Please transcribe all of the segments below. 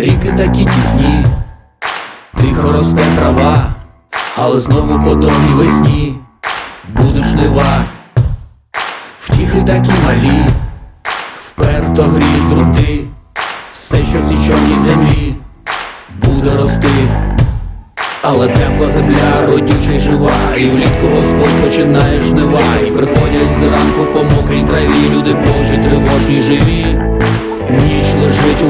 Ріки такі тісні, тихо росте трава, але знову по довгій весні. Будуть жнива, втіхи такі малі, вперто гріють грунти, все, що в цій чорній землі буде рости. Але тепла земля, родюча й жива, і влітку Господь починає жнива, і приходять зранку по мокрій траві, люди Божі, тривожні живі.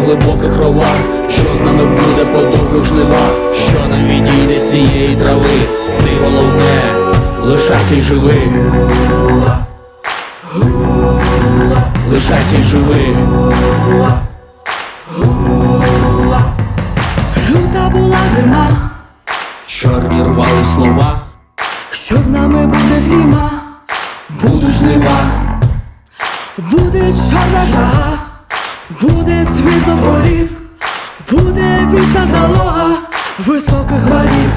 Глибоких ровах, що з нами буде по довгих жнивах, що нам відійде з цієї трави, ти головне, лишайся й живи. Лишайся й живи. Люта була зима, Чорні рвали слова, що з нами буде зима, будуть жнива. буде чорна жага, буде світло полів, буде вічна залога високих валів.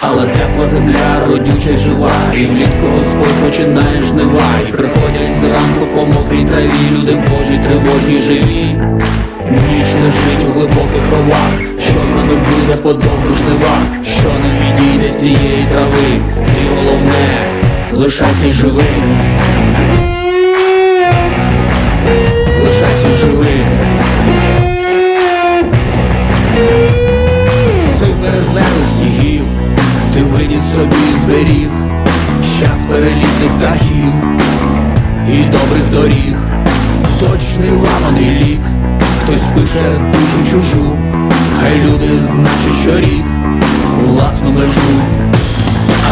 Але тепла земля, родюча й жива, і влітку Господь починає жнива, і приходять зранку по мокрій траві, люди Божі, тривожні живі. Ніч лежить у глибоких ровах, що з нами буде по довгих жнивах, що нам відійде з цієї трави, ти головне, лишайся й живи. Собі час перелітних птахів і добрих доріг, точний ламаний лік, хтось пише душу чужу, хай люди значать, що рік власну межу.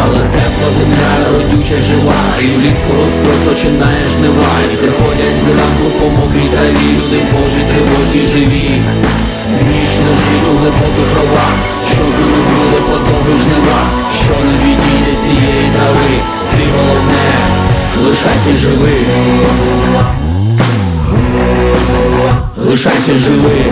Але тепла земля родюча жива, і влітку Господь починає жнива, і приходять зранку по мокрій траві, люди Божі, тривожні живі. Ніч лежить у глибоких ровах, що з нами буде по довгих жнивах, що не відійде лишайся й живи. Лишайся живи.